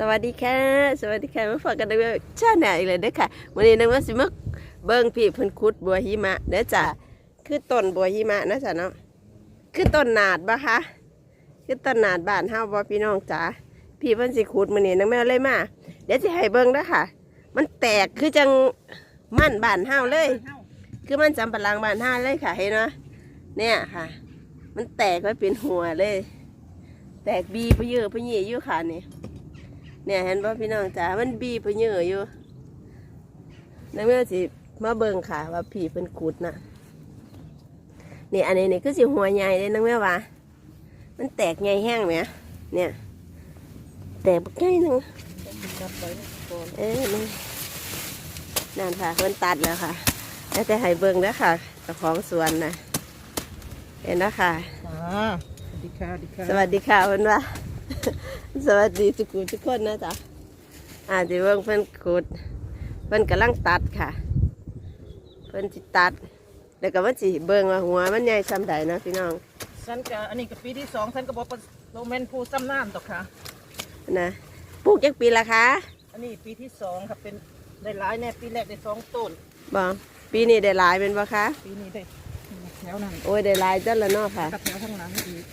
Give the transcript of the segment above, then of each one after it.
สวัสดีค่ะ สวัสดีค่ะมาฝากกันด้วยชาแนลอีกเลยด้ค่ะวันนี้นังว่าสิมาเบิ่งพี่เพิ่นขุดบัวหิมะเด้อจ้ะคือต้นบัวหิมะนะจ๊ะเนาะคือต้นนาดบ่คะคือต้นนาดบ้านเฮาบ่พี่น้องจ๋าพี่เพิ่นสิขุดมื้อนี้นังแม่เลยมาเดี๋ยวสิให้เบิ่งเด้อค่ะ มันแตกคือจังมันบ้านเฮาเลย คือมันจำปะลังบ้านเฮาเลยค่ะเห็นไหมเนี่ยค่ะ มันแตกไว้เป็นหัวเลย แตกบีไปเยอะไปเยี่ยอยู่ค่ะนี่ เนี่ยเห็นป่ะพี่น้องจ๋ามันบีไปเยอะอยู่นักเมื่อสิมาเบิ่งค่ะ ว่าผีเป็นขุดนะนี่อันนี้นี่คือสิหัวใหญ่เลยนักแม่ว่ามันแตกใหญ่แห้งไหมเนี่ย แตกบักใหญ่หนึงเอ้ยนี่นั่นค่ะเพิ่นตัดแล้วค่ะแล้วแต่ให้เบิ่งแล้วค่ะเจ้าของสวนนะเห็นแล้วค่ะอ่าสวัสดีค่ะสวัสดีค่ะสวัสดีค่ะเพื่อนว่า สวัสดีทุกคนทุกคนนะจ๊ะอาจจะเบิ่งเพื่อนขุดเพื่อนกำลังตัดค่ะ เพื่อนจิตัด แล้วก็มันสิเบิ่งว่าหัวมันใหญ่ซ้ำใดเนาะพี่น้องฉันก็อันนี้ก็ปีที่สองฉันก็บอกว่าโรแมนผู้ซ้ำน้ำตกค่ะ นะปลูกจักปีละคะอันนี้ปีที่สองครับเป็นได้หลายแน่ปีแรกได้สองต้นบอกปีนี้ได้หลายเป็นปะคะ ปีนี้ได้แถวนั้นโอ้ยได้หลายจังละเนาะค่ะ กับแถวข้างหลังอีก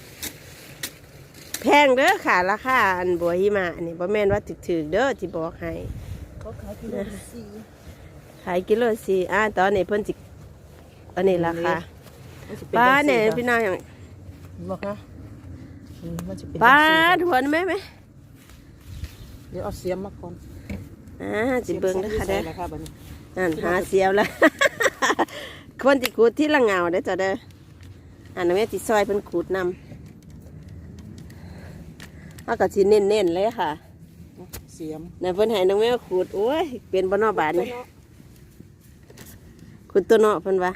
แพงเด้อค่ะราคาอันบัวหิมะอันนี้บ่แม่นว่าถึกๆเด้อที่บอกให้เขาขายกิโลละสี่ขายกิโลสี่อ่าตอนนี้เพิ่นจิอันนี้ราคามันจะเป็นป้าจังเนี่ยสี่พี่น้องอย่างบอกค่ะอืมมันจะเป็นป้าจังสี่ทวนไหมไหมเดี๋ยวเอาเสียมมาก่อนอ่าจิเบิ่งเด้อค่ะเด้เด้ออค่ะบัดนี้นั่นหาเสียวแล้วคนที่ขูดที่ละเงาเด้อจ้ะเด้ออันนั้นแม่ที่ซอยเพิ่นขูดนำ เอาก็สิเน้นๆเลยค่ะเสียมน่ะเพิ่นให้น้องแม่ขูดโอ้ยเป็นบ่เนอบาดนี่ขูดตัวเนาะเพิ่นว่า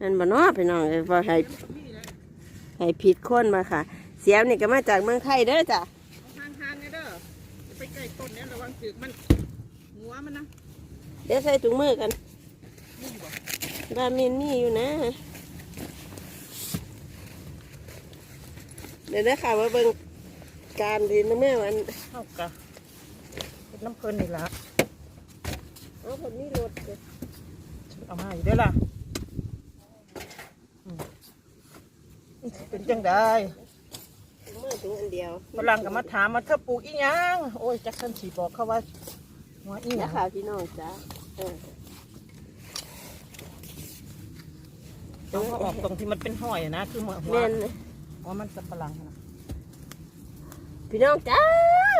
นั่นบ่เนอพี่น้องเอ้ยว่าให้ให้ผิดคนมาค่ะ เสียมนี่ก็มาจากเมืองไทยเด้อจ้ะทางทางเนี่ยเด้อจะไปใกล้ต้นเนี่ยระวังจึกมันหัวมันนะเดี๋ยวใส่ถุงมือกันนี่อยู่บ่บามินนี่อยู่นะเดี๋ยวนะค่ะมาเบิ่ง การดีนะแม่วันเข้ากะเป็นน้ำเพลินนี่ละเอาคนนี้รถเลยฉันเอามาอยู่เด้อล่ะอืมเป็นจังได้ถุงมือถุงอันเดียวฝรั่งก็มาถามมาเธอปลูกอีหยังโอ้ยจักฉันสีบอกเขาว่าหัวอีหยันะงค่ะพี่น้องจ้าเออต้องเอาออกตรงที่มันเป็นห้อยอะนะคือหัวหัวแม่นหัวมันสับปะหลังนะ พี่น้องจ้า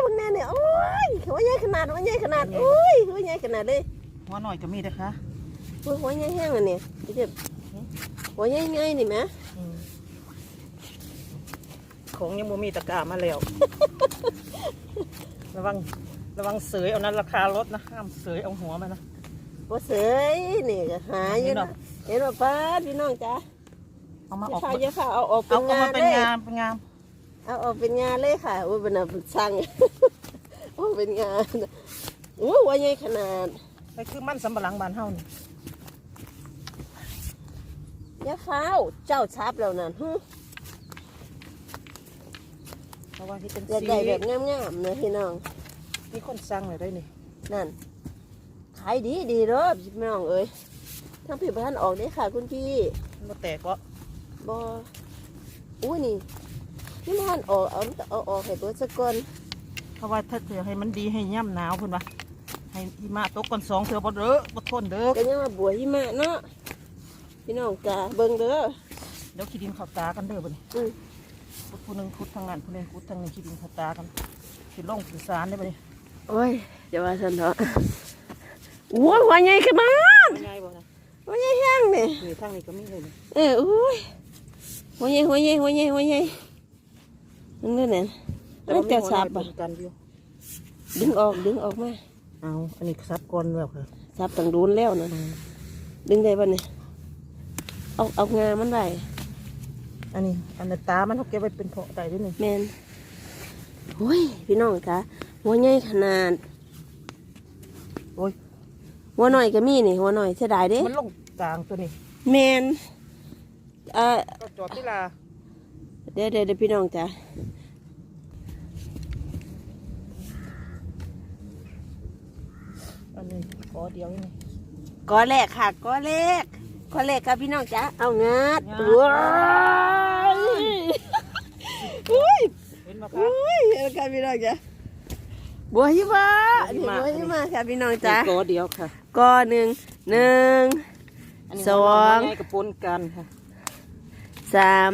พวกแน่เนี่ยโอ้ยหัวใหญ่ขนาดหัวใหญ่ขนาดโอ้ยหัวใหญ่ขนาดเลยหัวหน่อยก็มีนะคะหัวหัวใหญ่แห้งอันนี้พี่เจ็บหัวใหญ่ใหญ่นี่ไหมอืมของยังบ่มีตะกร้ามาแล้วระวังระวังเสยเอานั้นราคาลดนะห้ามเสยเอาหัวมันนะหัวเสยนี่ก็หาอยู่นะเห็นว่าป้าดพี่น้องจ้าเอามาจะออกพาจะพาเอาออกเป็เอานเอางามานเป็นเลยงามเป็นงาม เอาออกเป็นงานเลยค่ะโอ้ยเป็นอะไรสั่งโอ้เป็นงานโอ้หัวใหญ่ขนาดไปคือมันสำปะหลังบานเฮานี่อยาฟ้าวเจ้าชับแล้วนั่นฮึเพราะว่าที่เป็นอยากสีได้แบบงามๆนะพี่น้องมีคนสั่งเลยได้นี่นั่นขายดีดีเด้อพี่น้องเอ้ยทั้งพี่บ้านออกได้ค่ะ คุณพี่มันบ่แตกวะบออุ้ย นี่พี่บ้านออกเอาเอาออกให้เบิดสักก่อนเพราะว่าถ้าเธอให้มันดีให้ย่ำหนาวเพิ่นว่าให้หิมะตกก่อนสองเธอบ่เด้อบ่ทนเด้อก็ยังมาบัวหิมะเนาะพี่น้องจ้าเบิ่งเด้อเดี๋ยวขี้ดินเขับตากันเด้อบ่นี่อืมผู้หนึงขุดทางนั้นผู้หนึงขุดทางนี้ขี้ดินเขับตากันสิลงสิสารได้บ่นี่โอ้ยจะว่าสันเถอะโอ้ยหัวใหญ่ขนาดง่ายบ่นะหัวใหญ่แห้งนี่นี่ทางนี้ก็มีเลยนี่เอออุ้ยหัวใหญ่หัวใหญ่หัวใหญ่หัวใหญ่ นั่นนั่นน่ะแต่มันว่ามีจะหัวสับน้ออะยปนกันอยู่ดึงออกดึงออกมาเอาอันนี้ซับก่อนแล้วค่ะสับตั้งโดนแล้วนะดึงได้ป่ะเนี่ยเอาเอางามันไว้อันนี้อันนี้ตา มันเขาเก็บไว้เป็นเพาะได้ด้วยนี่แมนโอ้ยพี่น้องคะหัวใหญ่ขนาดโอ้ยหัวหน่อยก็มีนี่หัวหน่อยเสียดายเด้มันลงกลางตัวนี้แมนเอ่อก็จอดที่ลา เดี๋ยวเดี๋ยวเดี๋ยวพี่น้องจ้ะนนี้กอเดียวนี่ก้อแรกค่ะก้อแรกก้อแรกค่ะพี่น้องจ้าเอางัดงัดว้ายอุ้ยเห็นบ่คะอุ้ยเอาค่ะพี่น้องจ้าบัวหิมะบันี่วบัวหิหิมะมะค่ะพี่น้องจ้านี่กอเดียวค่ะก้อหนึ่งหนึ่งอันนี้สองหัวใหญ่กับปนกันค่ะสาม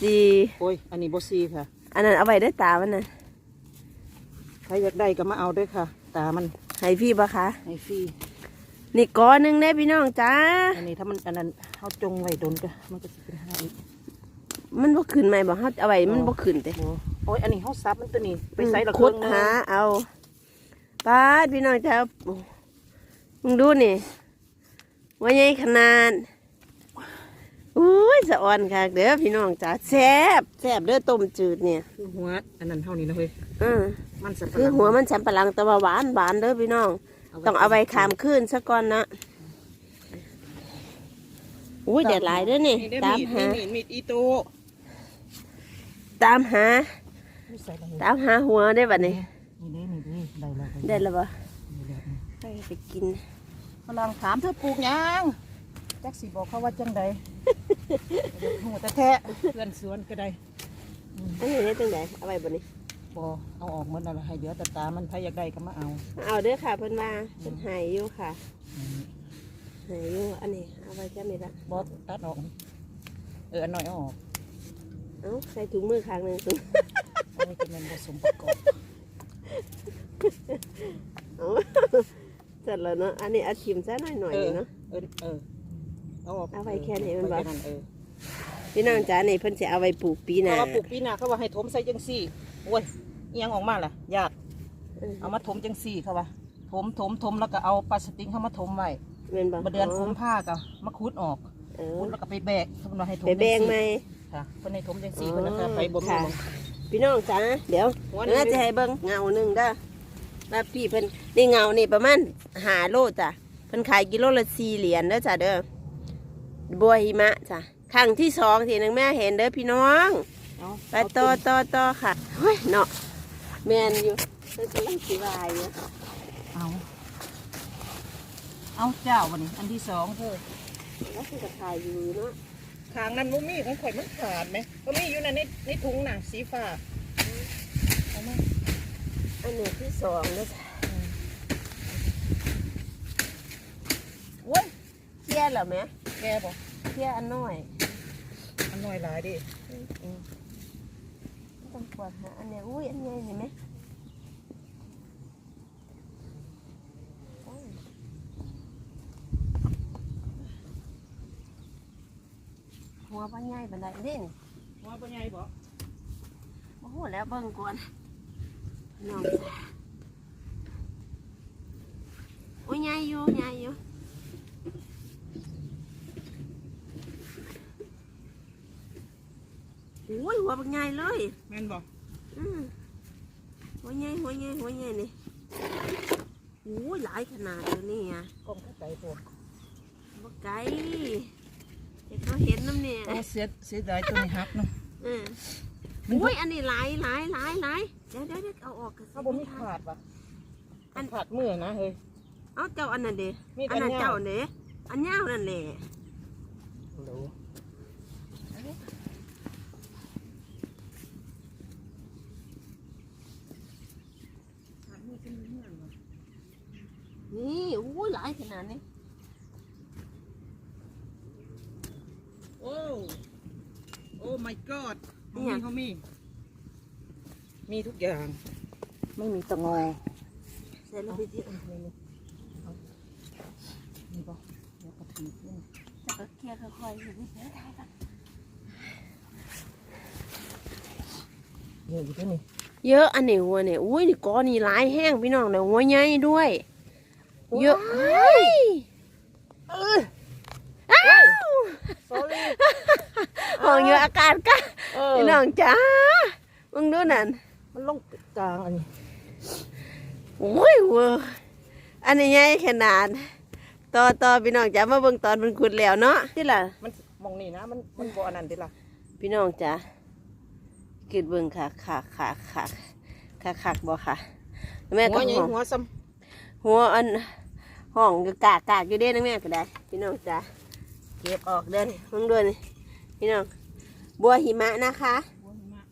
สี่โอ้ย อันนี้บ่ซีค่ะ อันนั้นเอาไว้ได้ตามันน่ะใครอยากได้ก็มาเอาด้วยค่ะ ตามันให้พี่ปะคะให้ฟรีนี่ก้อหนึ่งได้พี่น้องจ้า อันนี้ถ้ามันอันนั้นเฮาจงไว้โดนก็มันก็สิเป็นห้าอีกมันบ่ขึ้นไหมบ่เฮาเอาไว้มันบ่ขึ้นเด้โอ้โอ้ย อันนี้เฮาซับมันตัวนี้ไปใส่ละขุดเครื่องหาเอาป้าดพี่น้องจ้าโอ้มึงดูนี่ว่าใหญ่ขนาด อุ้ยสะอ่อนค่ะเด้อพี่น้องจ้าแซ่บแซ่บเด้อต้มจืดเนี่ยคือหัวอันนั้นเท่านี้นะเฮ้ยอือมันสับปะคือหลังหัวมันสำปะหลังแต่ว่าหวานหวานเด้อพี่น้อง ต้องเอาไว้ขามขึ้นซะก่อนนะอุ้ยเด็ดหลายเด้อนี่นี่ได้ตามมีดหามีดมีดอีโตตามหานี่ใส่ได้ตามหาหัวได้บัดนี้นี่เด้นี่เด้ได้แล้วได้แล้วบ่นี่แล้วนี่ไปไปกินฝรั่งถามเธอปลูกหยัง จักสิบอกเขาว่าจังใดหูแต่แท้เพื่อนสวนก็ได้อันนี้ได้ตั้งไหนเอาไว้บัดนี้บอเอาออกหมดแล้วล่ะให้เดี๋ยวแต่ตามันใครอยากได้ก็มาเอา เอาเด้อค่ะเพิ่นว่าเพิ่นใหายอยู่ค่ะใหายอยู่อันนี้เอาไว้แค่นี้ละบอตัดออก เอออันหน่อยเอาออกเอาใส่ถุงมือข้างหนึงถุงอันนี้เป็นมันผสมประกอบเอาเสร็จแล้วเนาะอันนี้เอาชิมซะหน่อยหน่อยเออเนาะ เออเออ เอาออกเอาไว้แค่นี้มันไว้บ่แค่เออพี่น้องจ๋านี่เพิ่นจะเอาไว้ปลูกปีหเพน้าราะว่าปลูกปีหน้าเขาว่าให้ถมใส่จังซี่โอ้ยเอียงออกมาล่ะยากเออเอามาถมจังซี่เขาว่าถมถมถมแล้วก็เอาพลาสติกเข้ามาถมไว้แม่นบ่มาเดือนคุมผ้าก็มาคุดออกเออคุดแล้วก็ไปแบกเขาบอกว่าให้ถมไปแบ่งไหม ค่ะเพิ่นให้ถมจังซี่เพิ่นนะคะไปบ่มีค่ะ หม้อง พี่น้องจ๋าเดี๋ยวหัวหนึ่ง น่าจะให้เบิ่งเงาหนึ่งเด้อแล้วพี่เพิ่นนี่เงานี่ประมาณหาโลจ้ะเพิ่นขายกิโลละสี่เหรียญเด้อจ้ะเด้อ บัวหิมะจ้ะครั้งที่สองที่นางแม่เห็นเด้อพี่น้องเอาไปต่อต่อต่อค่ะเฮ้ยเนาะแมนอยู่เพิ่นกำลังสิวายอยู่เอาเอาเจ้าวันนี้อันที่สองเธอแล้วเพิ่นก็ขายอยู่เนาะทางนั้นบ่มีของข่อยมันขาดไหมก็มีอยู่ในในในถุงน่ะสีฟ้าเอามาอันนี้ที่สองเด้อจ้ะโอ้ยเที่ยเหรอแม่ แกบอกเที่ยอันน้อยอันน้อยหลายดิต้องปวดหาอันเนี้ยอุ้ยอันใหญ่เห็นไหมโอ้ยหัวปลาใหญ่บันไดเด่นว่าเป็นไงบอกโอ้โหแล้วเบิ่งก่อนน้องจ้ะโอ้ยใหญ่อยู่ใหญ่อยู่ โอ้ยหัวปลาใหญ่เลยแม่นบอกอืมหัวใหญ่หัวใหญ่หัวใหญ่นี่โอ้ยหลายขนาดเลยนี่อะกล้องเข้าใจตัวบ่ไกลเด็กเขาเห็นน้ำเนี่ยโอ้เสียเสียดายตัวนี้ฮักเนาะเออโอ้ยอันนี้หลายหลายหลายหลายเดี๋ยวเดี๋ยวเดี๋ยวเอาออกกันถ้าบ่มีขาดวะอันขาดมือนะเฮ้ยเอาเจ้าอันนั้นเด้มีดอันนั้นอันยาวเจ้าเด้อันยาวนั่นแหละ นี่โอ้ยหลายขนาดนี้โอ้โอ้ my god เขามีเขามี มีทุกอย่าง ไม่มีตะงอใส่ลงไปที่นี่บอกเดี๋ยวกระถิ่นขึ้นจะก็เคลียร์ค่อยๆอยู่นี่เดี๋ยวถ่ายก่อนเยอะอยู่ด้วยนี่เยอะอันนี้หัวเนี่ยอุ้ยนี่ก้อนนี่หลายแห้งพี่น้องเนี่ยหัวใหญ่ด้วย เยอะเฮ้ยเอออ้าว sorry ห้องอยู่อากาศกะเออพี่น้องจ้ามึงดูนั่นมันลงกลางอันนี้โอ้ยเวอร์อันนี้ใหญ่ขนาด ต่อต่อพี่น้องจ้ามาเบิ่งตอนมันขุดแล้วเนาะที่ล่ะ มันมองนี่นะ มันมันบ่อันนั้นดิล่ะพี่น้องจ้ากิดเบิ่งค่ะค่ะค่ะค่ะค่ะค่ะบ่ค่ะ แม่หัก็วใหญ่หัวหัวซ้หัวอันำ ห้องก็กากกากอยู่เด้นังแม่ก็ได้ พี่น้องจ้าเก็บออกเด้อนี่มึงด้วยนี่พี่น้องบัวหิมะนะคะ บัวหิมะ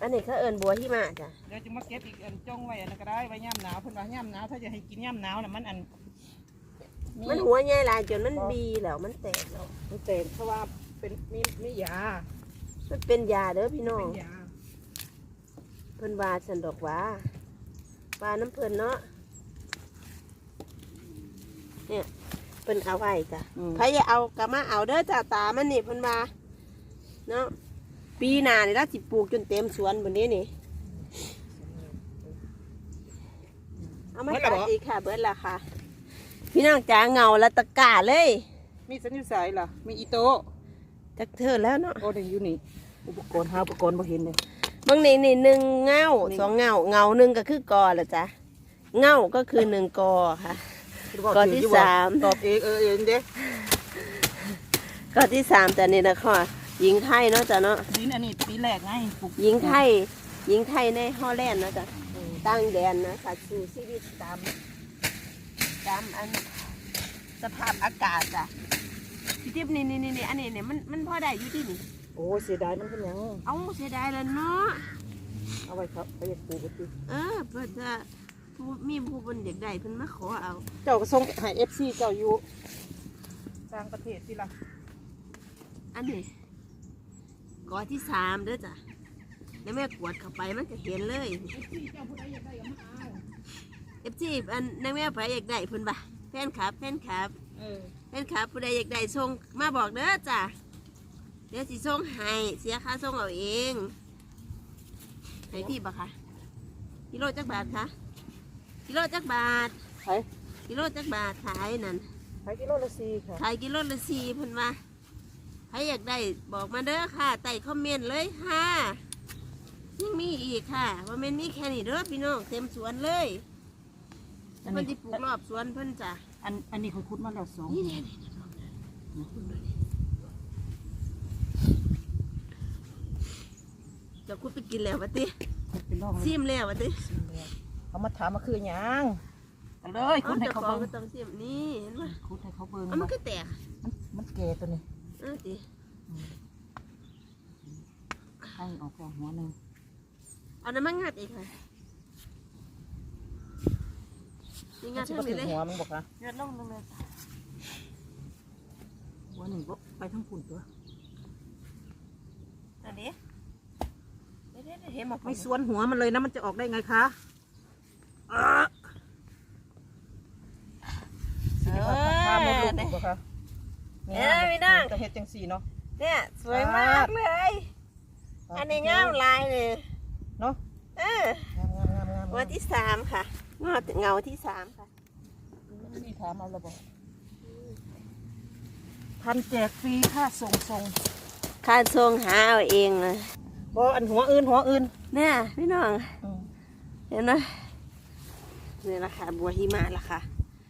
อันนี้เขาเอิ้นบัวหิมะจ้ะเดี๋ยวจะมาเก็บอีกอันจ้องไว้อันนั้นก็ได้ไว้ย่ำหนาวเพิ่นว่าย่ำหนาวถ้าจะให้กินย่ำหนาวน่ะมันอันมันหัวใหญ่หลายจนมันบีแล้วมันแตกแล้วมันเต็มเพราะว่าเป็นมีมียา มันเป็นยาเด้อพี่น้องเป็นยาเพิ่นว่าฉันดอกว่าว่าน้ำเพิ่นเนาะ เนี่ยเพิ่นเอาไว้จ้ะอืมใครจะเอากะมาเอาเด้อจ้าตามันนี่เพิ่นว่าเนาะปีหน้านี่เราสิปลูกจนเต็มสวนบนนี้นี่เอามาตัดอีกค่ะ เบิดละค่ะ พี่น้องจ๋าเงาละตะกร้าเลยมีสัญญาสายล่ะมีอีโตะจักเธอแล้วเนาะโอ้เดี๋ยวอยู่นี่ อุปกรณ์หาอุปกรณ์บ่เห็นเลยบางนี่นี่หนึ่งเงานี่สองเงาเงาหนึ่งก็คือกอละจ้ะเงาก็คือหนึ่งกอค่ะ ก่อนที่สามตอบเองเออเองเด้ก็ที่สามแต่นี่นะค่ะหญิงไทยเนาะจ้ะเนาะดินอันนี้ปีแรกไงปลูกหญิงไทยหญิงไทยในฮอลแลนด์เนาะจ้ะตั้งแดนนะค่ะสู่ชีวิตตามตามอันสภาพอากาศจ้ะพี่ทิพย์นี่นี่นี่อันนี้เนี่ยมันมันพอได้อยู่ที่นี่โอ้เสียดายมันเป็นหยังเอาเสียดายแล้วเนาะเอาไว้ครับไปปลูกไปสิเออเพื่อจะ ผู้มีผู้บนอยากได้เพิ่นมาขอเอา เจ้าก็ส่งให้ FC เจ้าอยู่ต่างประเทศสิล่ะอันนี้กอที่สามเด้อจ้ะแล้วแม่กวดเข้าไปมันก็เห็นเลยเจ้าผู้ใดอยากได้ก็มาเอาเอฟซีอันนางแม่ไปอยากได้เพิ่นบ่ะแฟนคลับแฟนคลับเออแฟนคลับผู้ใดอยากได้ส่งมาบอกเด้อจ้ะเดี๋ยวสิส่งให้เสียค่าส่งเอาเองให้พี่บ่คะกิโลจักบาทคะ กิโลจักบาท ขายกิโลจักบาทขายนั่น ขายกิโลละสี่ค่ะขายกิโลละสี่เพิ่นว่าใครอยากได้บอกมาเด้อค่ะใต้คอมเมนต์เลยค่ะยังมีอีกค่ะว่าแม่นมีแค่นี้เด้อพี่น้องเต็มสวนเลยอันเพิ่นนี้ที่ปลูกรอบสวนเพิ่นจ้ะอันอันนี้เขาคุดมาแล้วสองนี่เนี่ยนี่เนี่ยลองดูดิเจะคุดไปกินแล้ววะติ เป็นร่องซิมแล้ววะติเขามาถามมาคือหยังเอาเลยคุเอาดให้เจ้าเขาของเบิ่งก็ต้องซิมนี่เห็นไหมคุดให้เขาเบิ่งเอามันก็แตกมันมันแก่ตัวนี้เอ่ติให้ออกแล้วหัวหนึ่งเอาน้ำมันงัดอีกค่ะนี่งัดสิทั้บ่งถึนี้งเลยหัวมันบอกค่ะงัดลงลงเลยจ้ะหัวหนึ่งบ่ไปทั้งปุ่นตัวอันนี้เดี๋ยวเดี๋ยวเดี๋ยวเห็นหมดไม่สวนหัวมันเลยนะมันจะออกได้ไงคะ เออเอข้ามมดอลูกเนี่ยบ่คะเอ้ยพี่น้อง จะเฮ็ดจังสี่เนาะ เนี่ยสวยมากเลย อันนี้งามลายเลยเนาะเอองามงามงามงามงวดที่สามค่ะงวดเงาที่สามค่ะนี่ถามเอาระบอกพันแจกฟรีค่าส่งส่งค่าทรงหาเอาเองเลยบ่อันหัวอื่นหัวอื่นเนี่ยพี่น้อง อืม เห็นไหม นี่ราคาบัวหิมะราคา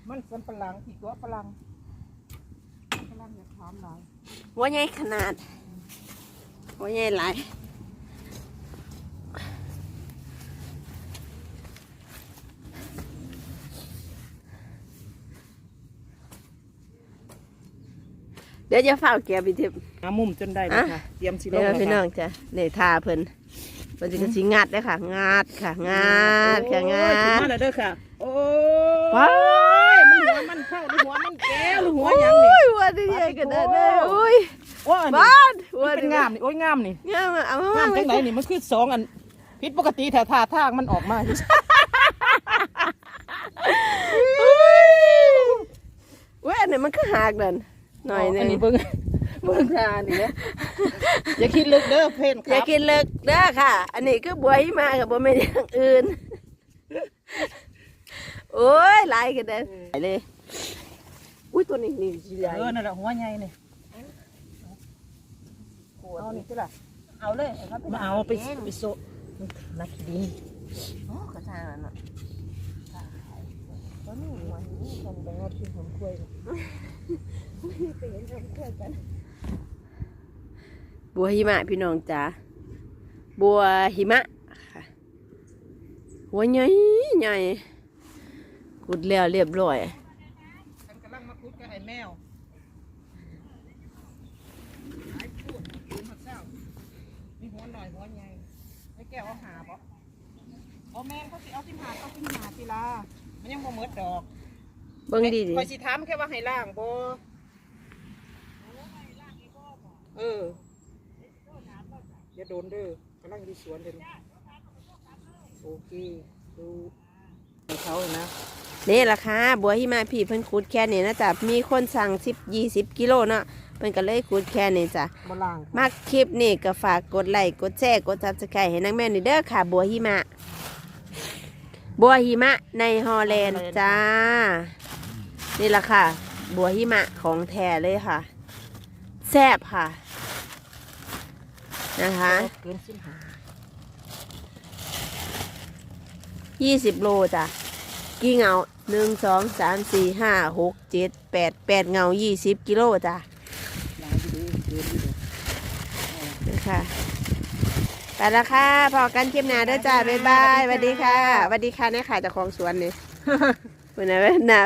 มันสันปะหลังอีกตัวปะหลังปะหลังอย่าถามหลายหัวใหญ่ขนาดหัวใหญ่หลายเดี๋ยวจะเฝ้าเกียร์ไปทิพย์หามุมจนได้เลยค่ะเตรียมสิลเดี๋งยวแล้วพี่น้องจ้ะเนี่ยทาเพิ่น เพิ่นสิก็สิงัดได้อค่ะ งัดค่ะ งัดค่ะ งัโอ้ยถึงดมาแล้วเด้อค่ะ โอ้ว้ายมันหัวมันเข้าหรือหัวมันแก้วหรือหัวหยังนี่ โอ้ยวันนี้ใหญ่กันได้เด้ออุ้ยโอ้ยอันนี้บ้านมันเป็นงามนี่ โอ้ยงามนี่ งามอะเอามางามมาจังไหนนี่มันคือสองอันผิดปกติแถวท่าทางมันออกมาอุ้ยเว้ยอันนี้มันคือหักนั่นหน่อยหนึอังนี้เบิ่ง เบิ่งทานี่เนี่ยอย่าคิดลึกเด้อเพ่นคอย่ารับกินเลิกเด้อค่ะ อันนี้คือบัวหิมะกับบัวไม่นอย่างอื่น โอ้ยหลายกันเด้อหลายเลยอุ้ยตัวนี้นี่สิใหญ่เออนั่นแหละหัวใหญ่นี่เอานี่ใช่ล่ะเอาเลยครับมาเอาไปไปโซะนักดินโอ้กระทางนั่นน่ะก็นี่หัวนี่คนไปเอาที่ผมคุย บัวหิมะพี่น้องจ้าบัวหิมะหัวใหญ่ใหญ่ขุดแล้วเรียบร้อยฉันกำลังมาขุดกับไอ้แมวมีหัวหน่อยหัวใหญ่ไอ้แกเอาหาบ่เอาแม่เขาสิเอาสิหาเขาสิหาสิละมันยังบ่หมิดดอกเบิ่งดีดิคอยสิถามแค่ว่าให้ล่างบ่เออ อย่าโดนเด้อกำลังอยู่สวนเด้อโอเค ดูเขานะๆนี่ราคาบัวหิมะพี่เพิ่นขุดแค่นี้นะจ๊ะมีคนสั่ง10 20กิโลเนาะเพิ่นก็เลยขุดแค่นี้จ้ะบ่ล่างมักคลิปนี่ก็ฝากกดไลค์กดแชร์กดซับสไครต์ให้นางแม่นี่เด้อค่ะ บัวหิมะ บัวหิมะในฮอลแลนด์จ้า นี่ละค่ะ บัวหิมะของแท้เลยค่ะ แซ่บค่ะ นะคะเกินสิบหายี่สิบโลจ้ะ กี่เงาหนึ่งสองสามสี่ห้าหกเจ็ดแปดแปดเงายี่สิบกิโลจ้ะหลายอยู่เดีเกินอยู่เด้อนะคะไปและค่ะ พอกันคลิปหน้าเด้อจ้าบ๊ายบายสวัสดีค่ะสวัสดีค่ะเนี่ยค่ะเจ้าของสวนนี่วันนี้นนะ